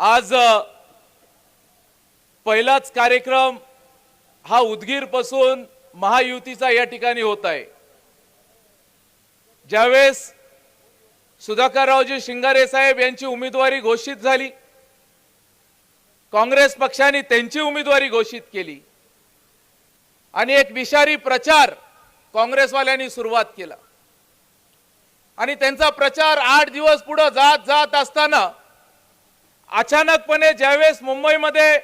आज पहिलाच कार्यक्रम हा उदगीरपासून महायुतीचा या ठिकाणी होत आहे. ज्यावेळेस सुधाकररावजी शिंगारे साहेब यांची उमेदवारी घोषित झाली काँग्रेस पक्षाने त्यांची उमेदवारी घोषित केली आणि एक विषारी प्रचार काँग्रेसवाल्यांनी सुरुवात केला. आणि त्यांचा प्रचार आठ दिवस पुढे जात जात असताना अचानकपणे ज्यावेळेस मुंबईमध्ये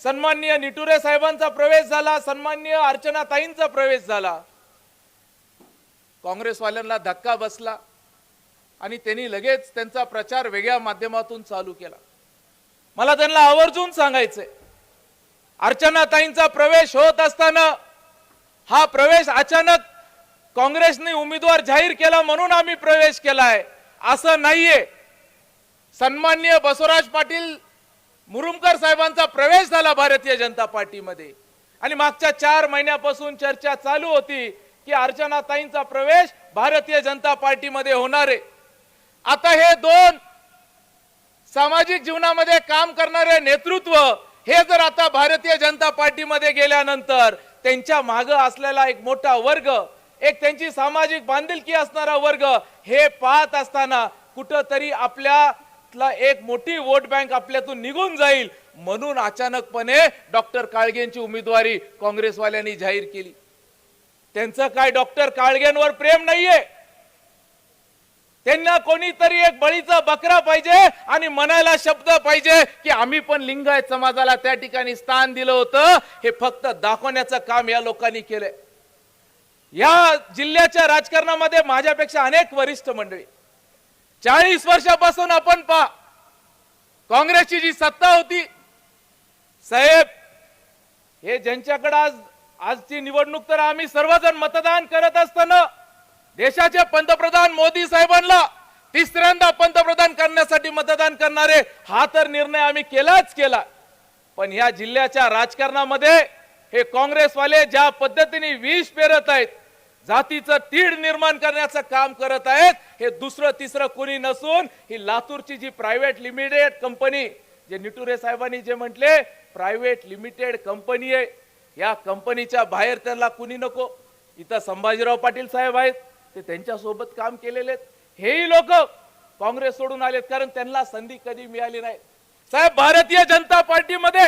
सन्माननीय निटुरे साहेबांचा प्रवेश झाला सन्माननीय अर्चना ताईंचा प्रवेश झाला काँग्रेसवाल्यांना धक्का बसला आणि त्यांनी लगेच त्यांचा प्रचार वेगळ्या माध्यमातून चालू केला. मला त्यांना आवर्जून सांगायचंय अर्चना ताईंचा प्रवेश होत असताना हा प्रवेश अचानक काँग्रेसने उमेदवार जाहीर केला म्हणून आम्ही प्रवेश केलाय असं नाहीये. सन्मान्य बसवराज पाटील मुरुमकर साहेबांचा प्रवेश झाला भारतीय जनता पार्टीमध्ये. आणि मागच्या चार महिन्यापासून चर्चा चालू होती की अर्चना ताईंचा प्रवेश भारतीय जनता पार्टीमध्ये होणार आहे. आता हे दोन सामाजिक जीवनामध्ये काम करणारे नेतृत्व हे जर आता भारतीय जनता पार्टीमध्ये गेल्यानंतर त्यांच्या माग असलेला एक मोठा वर्ग एक त्यांची सामाजिक बांधिलकी असणारा वर्ग हे पाहत असताना कुठंतरी ला एक मोठी वोट बँक आपल्यातून निघून जाईल म्हणून अचानकपणे डॉक्टर काळगेंची उमेदवारी काँग्रेसवाल्यांनी जाहीर केली. त्यांचं काय डॉक्टर काळगेंवर प्रेम नाहीये. त्यांना कोणीतरी एक बळीचा बकरा पाहिजे आणि म्हणायला शब्द पाहिजे की आम्ही पण लिंगायत समाजाला त्या ठिकाणी स्थान दिलं होतं. हे फक्त दाखवण्याचं काम या लोकांनी केलंय. या जिल्ह्याच्या राजकारणामध्ये माझ्यापेक्षा अनेक वरिष्ठ मंडळी चाळीस वर्षापासून आपण पहा काँग्रेसची जी सत्ता होती साहेब हे ज्यांच्याकडे आज आजची निवडणूक तर आम्ही सर्वजण मतदान करत असताना देशाचे पंतप्रधान मोदी साहेबांना तिसऱ्यांदा पंतप्रधान करण्यासाठी मतदान करणारे हा तर निर्णय आम्ही केलाच केला. पण या जिल्ह्याच्या राजकारणामध्ये हे काँग्रेसवाले ज्या पद्धतीने विष पेरत आहेत जातीचं तीड निर्माण करण्याचं काम करत आहेत. हे दुसरं तिसरं कोणी नसून ही लातूरची जी प्रायव्हेट लिमिटेड कंपनी जे निटुरे साहेबांनी जे म्हटले प्रायव्हेट लिमिटेड कंपनी आहे. या कंपनीच्या बाहेर त्यांना कुणी नको. इथं संभाजीराव पाटील साहेब आहेत ते त्यांच्यासोबत काम केलेले आहेत. हेही लोक काँग्रेस सोडून आलेत कारण त्यांना संधी कधी मिळाली नाही. साहेब भारतीय जनता पार्टीमध्ये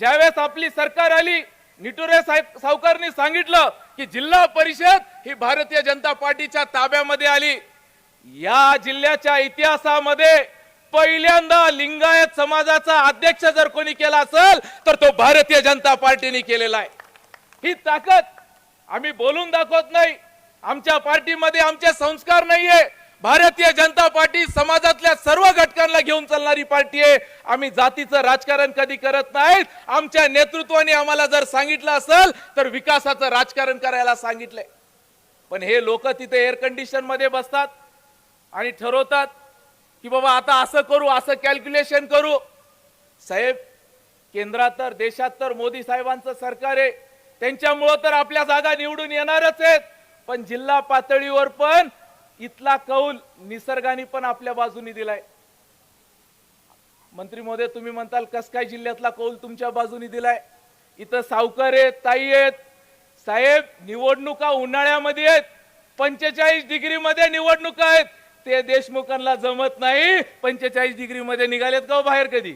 ज्यावेळेस आपली सरकार आली निटुरे साहेब सावकारनी सांगितलं की जिल्हा परिषद ही भारतीय जनता पार्टीच्या ताब्यामध्ये आली. या जिल्ह्याच्या इतिहासामध्ये पहिल्यांदा लिंगायत समाजाचा अध्यक्ष जर कोणी केला असेल तर तो भारतीय जनता पार्टीने केलेला आहे. ही ताकद आम्ही बोलून दाखवत नाही. आमच्या पार्टीमध्ये आमचे संस्कार नाहीये. भारतीय जनता पार्टी समाजातल्या सर्व घटकांना घेऊन चालणारी पार्टी आहे. आम्ही जातीचं राजकारण कधी करत नाहीत. आमच्या नेतृत्वाने आम्हाला जर सांगितलं असेल तर विकासाचं राजकारण करायला सांगितलंय. पण हे लोक तिथे एअर कंडिशनमध्ये बसतात आणि ठरवतात की बाबा आता असं करू असं कॅल्क्युलेशन करू. साहेब केंद्रात तर देशात तर मोदी साहेबांचं सरकार आहे. त्यांच्यामुळं तर आपल्या जागा निवडून येणारच आहेत. पण जिल्हा पातळीवर पण इथला कौल निसर्गाने पण आपल्या बाजूनी दिलाय. मंत्री महोदय तुम्ही म्हणताल कस काय जिल्ह्यातला कौल तुमच्या बाजूनी दिलाय? इथं सावकार आहेत ताई आहेत. साहेब निवडणुका उन्हाळ्यामध्ये आहेत. पंचेचाळीस डिग्री मध्ये निवडणुका आहेत. ते देशमुखांना जमत नाही. पंचेचाळीस डिग्री मध्ये निघालेत का हो बाहेर कधी?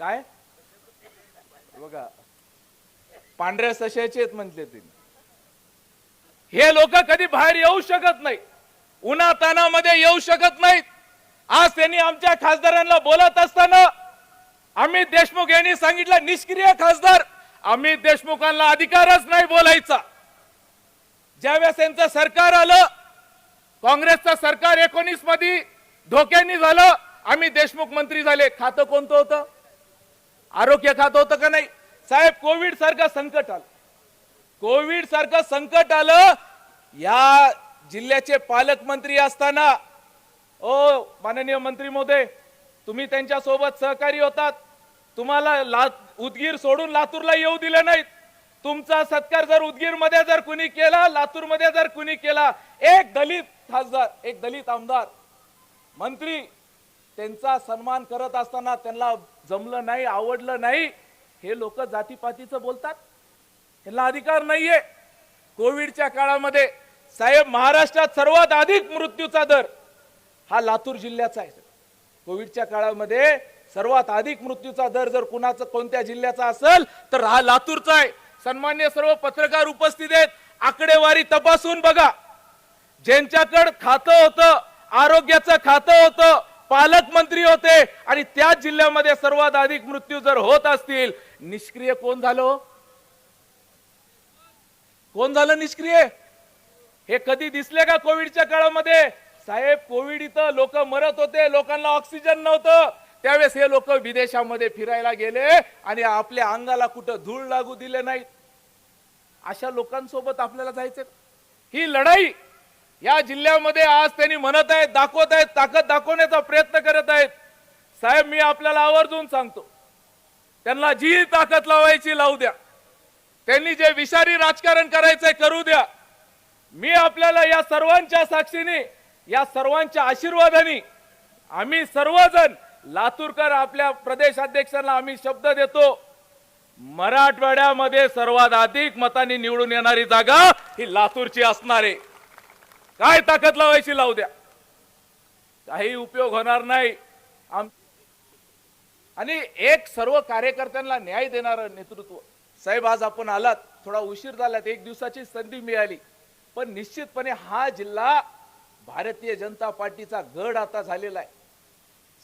काय? बघा पांढऱ्या सशाचे आहेत म्हटले ते. हे लोक कधी बाहेर येऊ शकत नाही. उन्हा तानामध्ये येऊ शकत नाहीत. आज त्यांनी आमच्या खासदारांना बोलत असताना अमित देशमुख यांनी सांगितलं निष्क्रिय खासदार. अमित देशमुखांना अधिकारच नाही बोलायचा. ज्यावेळेस यांचं सरकार आलं काँग्रेसचं सरकार एकोणीसमध्ये धोक्यांनी झालं अमित देशमुख मंत्री झाले. खातं कोणतं होतं? आरोग्य खातं होतं का नाही? साहेब कोविड सारखं संकट आलं. कोविड सारखं संकट आलं या जिल्ह्याचे पालकमंत्री असताना ओ माननीय मंत्री मोदे तुम्ही त्यांच्यासोबत सहकारी होतात. तुम्हाला ला उदगीर सोडून लातूरला येऊ दिले नाहीत. तुमचा सत्कार जर उदगीरमध्ये जर कुणी केला लातूरमध्ये जर कुणी केला एक दलित खासदार एक दलित आमदार मंत्री त्यांचा सन्मान करत असताना त्यांना जमलं नाही आवडलं नाही हे लोक जातीपातीचं बोलतात. त्यांना अधिकार नाहीये. कोविडच्या काळामध्ये साहेब महाराष्ट्रात सर्वात अधिक मृत्यूचा दर हा लातूर जिल्ह्याचा आहे. कोविडच्या काळामध्ये सर्वात अधिक मृत्यूचा दर जर कुणाचं कोणत्या जिल्ह्याचा असेल तर हा लातूरचा आहे. सन्मान्य सर्व पत्रकार उपस्थित आहेत. आकडेवारी तपासून बघा. ज्यांच्याकडे खातं होतं आरोग्याचं खातं होतं पालकमंत्री होते आणि त्याच जिल्ह्यामध्ये सर्वात अधिक मृत्यू जर होत असतील निष्क्रिय कोण झालं हो? कोण झालं निष्क्रिय? हे कधी दिसले का कोविडच्या काळामध्ये? साहेब कोविड इथं लोक मरत होते लोकांना ऑक्सिजन नव्हतं. त्यावेळेस हे लोक विदेशामध्ये फिरायला गेले आणि आपल्या अंगाला कुठं धूळ लागू दिले नाही. अशा लोकांसोबत आपल्याला जायचं ही लढाई या जिल्ह्यामध्ये आज त्यांनी म्हणत आहेत दाखवत आहेत ताकद दाखवण्याचा प्रयत्न करत आहेत. साहेब मी आपल्याला आवर्जून सांगतो त्यांना जी ताकद लावायची लावू द्या. त्यांनी जे विषारी राजकारण करायचंय करू द्या. मी आपल्याला या सर्वांच्या साक्षीने या सर्वांच्या आशीर्वादाने आम्ही सर्वजण लातूरकर आपल्या प्रदेश अध्यक्षांना आम्ही शब्द देतो मराठवाड्यामध्ये सर्वात अधिक मतांनी निवडून येणारी जागा ही लातूरची असणार आहे. काय ताकद लावायची लावू द्या. काही उपयोग होणार नाही. आम आणि एक सर्व कार्यकर्त्यांना न्याय देणारं नेतृत्व. साहेब आज आपण आलात. थोडा उशीर झालात. एक दिवसाची संधी मिळाली. पण निश्चितपणे हा जिल्हा भारतीय जनता पार्टीचा गड आता झालेला आहे.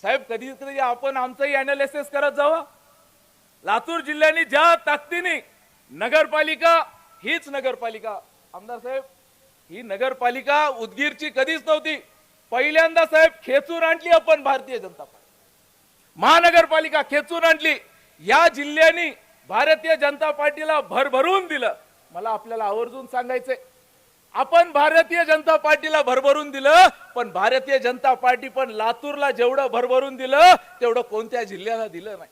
साहेब कधी कधी आपण आमचंही अनालिसिस करत जावं. लातूर जिल्ह्याने ज्या ताकदीने नगरपालिका हीच नगरपालिका. आमदार साहेब ही नगरपालिका उदगीरची कधीच नव्हती. पहिल्यांदा साहेब खेचून आणली आपण भारतीय जनता पार्टी. महानगरपालिका खेचून आणली. या जिल्ह्यानी भारतीय जनता पार्टीला भरभरून दिलं. मला आपल्याला आवर्जून सांगायचंय. आपण भारतीय जनता पार्टीला भरभरून दिलं पण भारतीय जनता पार्टी पण लातूरला जेवढं भरभरून दिलं तेवढं कोणत्या जिल्ह्याला दिलं नाही.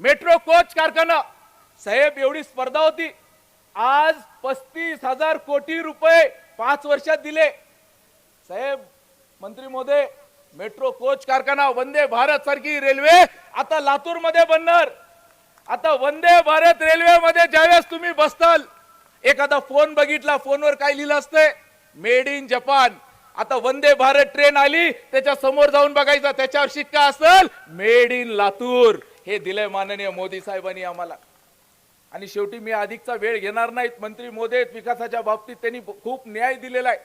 मेट्रो कोच कारखाना साहेब एवढी स्पर्धा होती. आज पस्तीस हजार कोटी रुपये पाच वर्षात दिले. साहेब मंत्री मोदे मेट्रो कोच कारखाना वंदे भारत सारखी रेल्वे आता लातूरमध्ये बनणार. आता वंदे भारत रेल्वे मध्ये ज्यावेळेस तुम्ही बसताल एखादा फोन बघितला फोनवर काय लिहिलं असतंय? मेड इन जपान आता वंदे भारत ट्रेन आली त्याच्यासमोर जाऊन बघायचा त्याच्यावर शिक्का असेल? Made in Latur. हे दिलंय माननीय मोदी साहेबांनी आम्हाला. आणि शेवटी मी अधिकचा वेळ घेणार नाहीत. मंत्री मोदी आहेत, विकासाच्या बाबतीत त्यांनी खूप न्याय दिलेला आहे.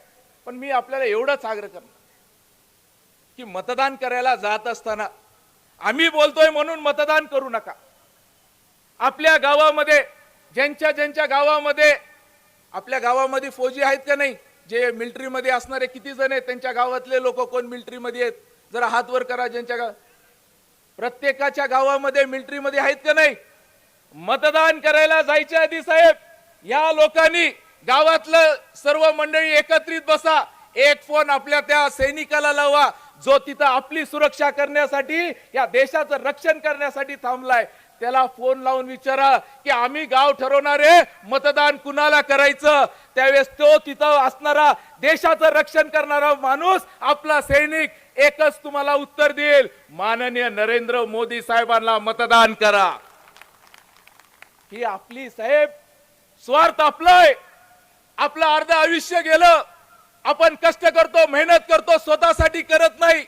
पण मी आपल्याला एवढंच आग्रह करणार की मतदान करायला जात असताना आम्ही बोलतोय म्हणून मतदान करू नका. आपल्या गावामध्ये ज्यांच्या ज्यांच्या गावामध्ये आपल्या गावामध्ये फौजी आहेत का नाही? जे मिलिटरीमध्ये असणारे किती जण आहेत? त्यांच्या गावातले लोक कोण मिलिटरीमध्ये आहेत? जरा हात वर करा ज्यांच्या गाव प्रत्येकाच्या गावामध्ये मिलिटरीमध्ये आहेत का नाही? मतदान करायला जायच्या आधी साहेब या लोकांनी गावातलं सर्व मंडळी एकत्रित बसा. एक फोन आपल्या त्या सैनिकाला लावा. जो तिथं आपली सुरक्षा करण्यासाठी या देशाचं रक्षण करण्यासाठी थांबलाय त्याला फोन लावून विचारा की आम्ही गाव ठरवणार आहे मतदान कुणाला करायचं? त्यावेळेस तो तिथं असणारा देशाचं रक्षण करणारा माणूस आपला सैनिक एकच तुम्हाला उत्तर देईल. माननीय नरेंद्र मोदी साहेबांना मतदान करा. ही आपली साहेब स्वार्थ आपलंय. आपलं अर्ध आयुष्य गेलं. आपण कष्ट करतो मेहनत करतो स्वतःसाठी करत नाही.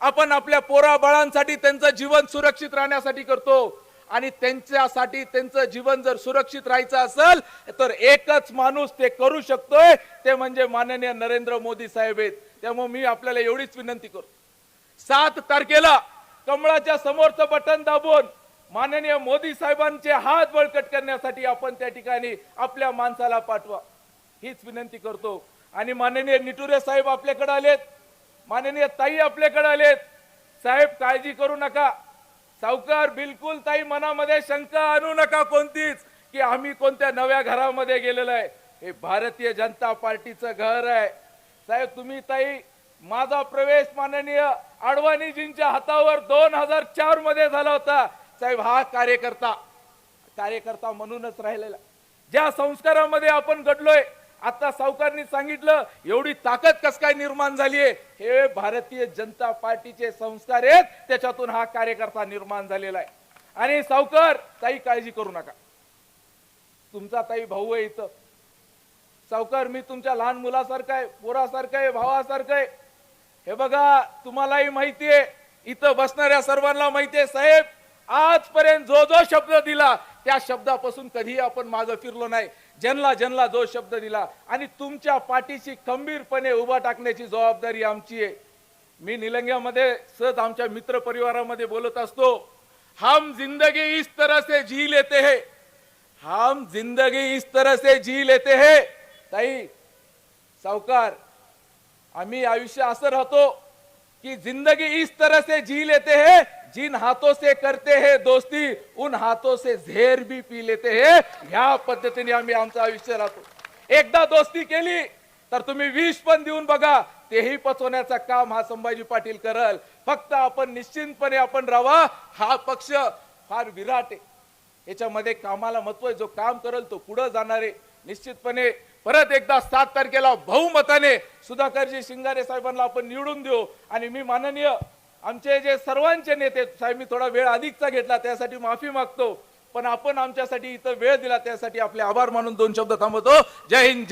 आपण आपल्या पोरा बाळांसाठी त्यांचं जीवन सुरक्षित राहण्यासाठी करतो. आणि त्यांच्यासाठी त्यांचं जीवन जर सुरक्षित राहायचं असेल तर एकच माणूस ते करू शकतोय ते म्हणजे माननीय नरेंद्र मोदी साहेब आहेत. त्यामुळे मी आपल्याला एवढीच विनंती करतो. सात तारखेला कमळाच्या समोरचं बटन दाबून माननीय मोदी साहेबांचे हात बळकट करण्यासाठी आपण त्या ठिकाणी आपल्या माणसाला पाठवा. हीच विनंती करतो. आणि माननीय निटुरे साहेब आपल्याकडे आलेत. माननीय ताई आपल्याकडे आलेत. साहेब काळजी करू नका. सावकार बिलकुल ताई मनामध्ये शंका आणू नका कोणतीच की आम्ही कोणत्या नव्या घरामध्ये गेलेलो आहे. हे भारतीय जनता पार्टीचं घर आहे. साहेब तुम्ही ताई माझा प्रवेश माननीय अडवाणीजींच्या हातावर दोन हजार चारमध्ये झाला होता. साहेब हा कार्यकर्ता कार्यकर्ता म्हणूनच राहिलेला. ज्या संस्कारामध्ये आपण घडलोय आता सावकारांनी सांगितलं एवढी ताकद कस काय निर्माण झालीये हे भारतीय जनता पार्टीचे संस्कार आहेत त्याच्यातून हा कार्यकर्ता निर्माण झालेला आहे. आणि सावकार ताई काळजी करू नका. तुमचा ताई भाऊ आहे इथं. सावकार मी तुमच्या लहान मुलासारखा आहे पोरासारखं आहे भावासारखं आहे. हे बघा तुम्हालाही माहितीये इथं बसणाऱ्या सर्वांना माहितीये साहेब आजपर्यंत जो जो शब्द दिला त्या शब्दापासून कधीही आपण मागं फिरलो नाही. जनला जनला जो शब्द दिला आणि तुमच्या पाठीशी खंबीरपणे उभा टाकण्याची जबाबदारी आमची आहे. मी निलंग्यामध्ये सहज आमच्या मित्र परिवारामध्ये बोलत असतो हम जिंदगी इस तरह से जी लेते हैं. हम जिंदगी इस तरह से जी लेते हैं. ताई सावकार आम्ही आयुष्य असं राहतो की जिंदगी इस तरह से जी लेते हैं जिन हाथों से करते हैं दोस्ती उन हाथों से झेर भी पी लेते हैं। ह्या पद्धतीने आम्ही आमचं आयुष्य राहतो एकदा दोस्ती केली तर तुम्ही विष पण देऊन बघा तेही पचवण्याचं काम हा संभाजी पाटील करल. फक्त आपण निश्चिंतपणे आपण राहा हा पक्ष फार विराट आहे. याच्यामध्ये कामाला महत्त्व आहे जो काम करल तो पुढे जाणार आहे निश्चितपणे. परत एकदा सात तारखेला बहुमताने सुधाकरजी शिंगारे साहेबांना आपण निवडून देऊ. आणि मी माननीय आमचे जे सर्वांचे नेते साहेब मी थोडा वेळ अधिकचा घेतला त्यासाठी माफी मागतो. पण आपण आमच्यासाठी इथं वेळ दिला त्यासाठी आपले आभार मानून दोन शब्द थांबवतो. जय हिंद जय